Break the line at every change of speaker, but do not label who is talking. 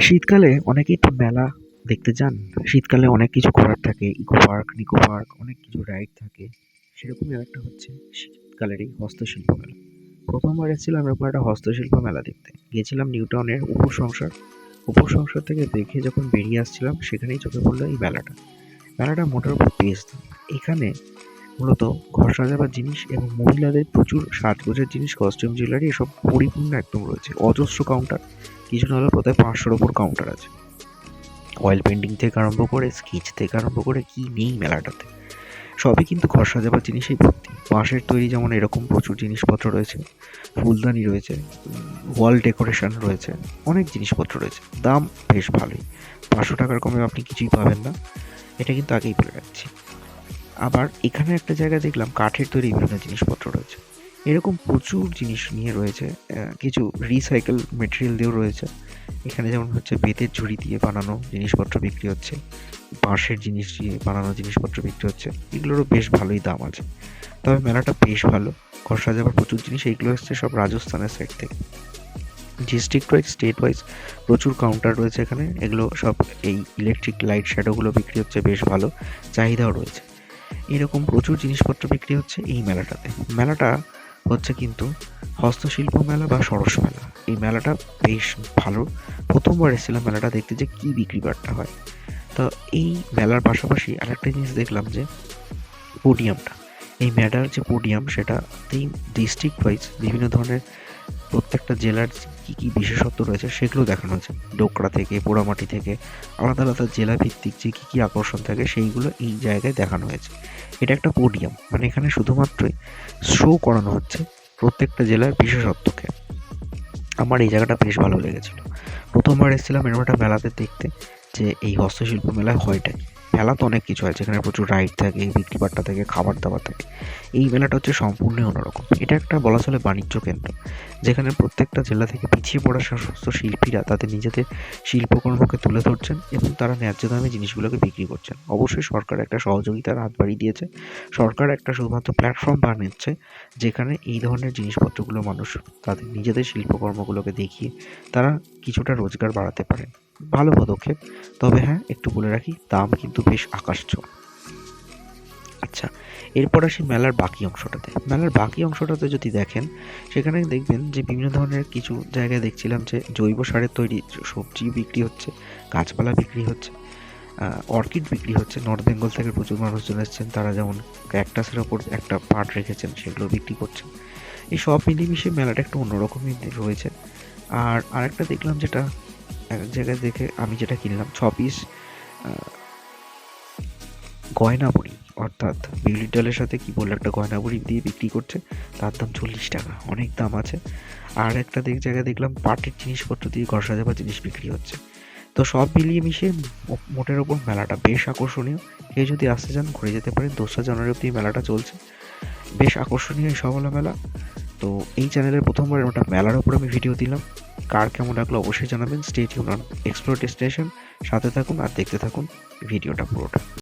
শীতকালে অনেকেই তো মেলা দেখতে যান। শীতকালে অনেক কিছু করার থাকে ইকো পার্ক নিকো পার্ক অনেক কিছু রাইড থাকে। সেরকমই আরেকটা হচ্ছে শীতকালেরই হস্তশিল্প মেলা। প্রথমবার এসেছিলাম এরকম একটা হস্তশিল্প মেলা দেখতে। গিয়েছিলাম নিউ টাউনের উপর সংসার। উপর সংসার থেকে দেখে যখন বেরিয়ে আসছিলাম, সেখানেই চোখে পড়ল এই মেলাটা। মেলাটা মোটের উপর দাম। এখানে মূলত ঘর সাজাবার জিনিস এবং মহিলাদের প্রচুর সাজগোজের জিনিস কস্টিউম জুয়েলারি এসব পরিপূর্ণ একদম রয়েছে। অজস্র কাউন্টার কিছু না হলেও প্রায় পাঁচশোর ওপর কাউন্টার আছে। অয়েল পেন্টিং থেকে আরম্ভ করে স্কেচ থেকে আরম্ভ করে, কি নেই মেলাটাতে। সবই কিন্তু ঘর সাজাবার জিনিসেই ভর্তি। বাঁশের তৈরি যেমন এরকম প্রচুর জিনিসপত্র রয়েছে, ফুলদানি রয়েছে ওয়াল ডেকোরেশন রয়েছে, অনেক জিনিসপত্র রয়েছে। দাম বেশ ভালোই। পাঁচশো টাকার কমে আপনি কিছুই পাবেন না। এটা কিন্তু আগেই বলে রাখছি। আবার এখানে একটা জায়গায় দেখলাম, কাঠের তৈরি বিভিন্ন জিনিসপত্র রয়েছে। এরকম প্রচুর জিনিস নিয়ে রয়েছে কিছু রিসাইকেল মেটেরিয়াল দিয়েও রয়েছে। এখানে যেমন হচ্ছে বেতের ঝুড়ি দিয়ে বানানো জিনিসপত্র বিক্রি হচ্ছে, বাঁশের জিনিস দিয়ে বানানো জিনিসপত্র বিক্রি হচ্ছে, এগুলোরও বেশ ভালোই দাম আছে। তবে মেলাটা বেশ ভালো, ঘর সাজাবার প্রচুর জিনিস এইগুলো এসছে সব রাজস্থানের সাইড থেকে। ডিস্ট্রিক্ট ওয়াইজ স্টেট ওয়াইজ প্রচুর কাউন্টার রয়েছে এখানে, এগুলো সব এই ইলেকট্রিক লাইট শ্যাডোগুলো বিক্রি হচ্ছে বেশ ভালো, চাহিদাও রয়েছে। এরকম প্রচুর জিনিসপত্র বিক্রি হচ্ছে এই মেলাটাতে। মেলাটা হচ্ছে কিন্তু হস্তশিল্প মেলা বা সরস মেলা। এই মেলাটা বেশ ভালো। প্রথমবার এসেছিলাম মেলাটা দেখতে যে কী বিক্রি বাট্টা হয়। তো এই মেলার পাশাপাশি আরেকটা জিনিস দেখলাম যে পোডিয়ামটা। এই মেলার যে পোডিয়াম সেটাতেই ডিস্ট্রিক্ট ওয়াইজ বিভিন্ন ধরনের প্রত্যেকটা জেলার কী কী বিশেষত্ব রয়েছে সেগুলো দেখানো হয়েছে ডোকরা থেকে, পোড়ামাটি থেকে, আলাদা আলাদা জেলা ভিত্তিক যে কী কী আকর্ষণ থাকে সেইগুলো এই জায়গায় দেখানো হয়েছে। এটা একটা পোডিয়াম মানে এখানে শুধুমাত্রই শো করানো হচ্ছে প্রত্যেকটা জেলার বিশেষত্বকে। আমার এই জায়গাটা বেশ ভালো লেগেছিল। প্রথমবার এসেছিলাম এরকম একটা মেলাতে দেখতে যে এই হস্তশিল্প মেলায় হয়টা কি? মেলা তো অনেক কিছু আছে, এখানে প্রচুর রাইড থাকে বিক্রি বাট্টা থাকে খাবার দাবার থাকে। এই মেলাটা হচ্ছে সম্পূর্ণ অন্যরকম। এটা একটা বলা চলে বাণিজ্য কেন্দ্র, যেখানে প্রত্যেকটা জেলা থেকে পিছিয়ে পড়া সমস্ত শিল্পীরা তাদের নিজেদের শিল্পকর্মকে তুলে ধরছেন এবং তারা ন্যায্য দামে জিনিসগুলোকে বিক্রি করছেন। অবশ্যই সরকার একটা সহযোগিতার হাত বাড়িয়ে দিয়েছে। সরকার একটা শুধুমাত্র প্ল্যাটফর্ম বানিয়েছে, যেখানে এই ধরনের জিনিসপত্রগুলো মানুষ তাদের নিজেদের শিল্পকর্মগুলোকে দেখিয়ে তারা কিছুটা রোজগার বাড়াতে পারেন। ভালো পদক্ষেপ। তবে হ্যাঁ একটু বলে রাখি, দাম কিন্তু বেশ আকাশ আচ্ছা এরপর আসি মেলার বাকি অংশটাতে। মেলার বাকি অংশটাতে যদি দেখেন, সেখানে দেখবেন যে বিভিন্ন ধরনের কিছু জায়গায় দেখছিলাম যে জৈব সারের তৈরি সবজি বিক্রি হচ্ছে, গাছপালা বিক্রি হচ্ছে অর্কিড বিক্রি হচ্ছে, নর্থ বেঙ্গল থেকে প্রচুর মানুষজন এসেছেন, তারা যেমন ক্যাকটাসের ওপর একটা পার্ট রেখেছেন, সেগুলো বিক্রি করছেন। এই সব মিলিয়ে মেলাটা একটু অন্যরকমই রয়েছে। আর আরেকটা দেখলাম যেটা এক জায়গায় দেখে আমি যেটা কিনলাম, ছ পিস গয়না বড়ি। অর্থাৎ বিউলির ডালের সাথে কি বলল, একটা গয়না বড়ি দিয়ে বিক্রি করছে, তার দাম চল্লিশ টাকা, অনেক দাম আছে। আর একটা দেখ জায়গায় দেখলাম পাটের জিনিসপত্র দিয়ে ঘর সাজাবার জিনিস বিক্রি হচ্ছে। তো সব মিলিয়ে মিশিয়ে মোটের ওপর মেলাটা বেশ আকর্ষণীয়। কেউ যদি আসতে চান, ঘুরে যেতে পারেন। দোসরা জানুয়ারি অব্দি মেলাটা চলছে। বেশ আকর্ষণীয় এই সবলা মেলা। তো এই চ্যানেলের প্রথমবার ওটা মেলার ওপর আমি ভিডিও দিলাম। কার কেমন লাগল অবশ্যই জানাবেন। স্টেট ইউন এক্সপ্লোর ডেস্টিনেশন সাথে থাকুন আর দেখতে থাকুন ভিডিওটা পুরোটা।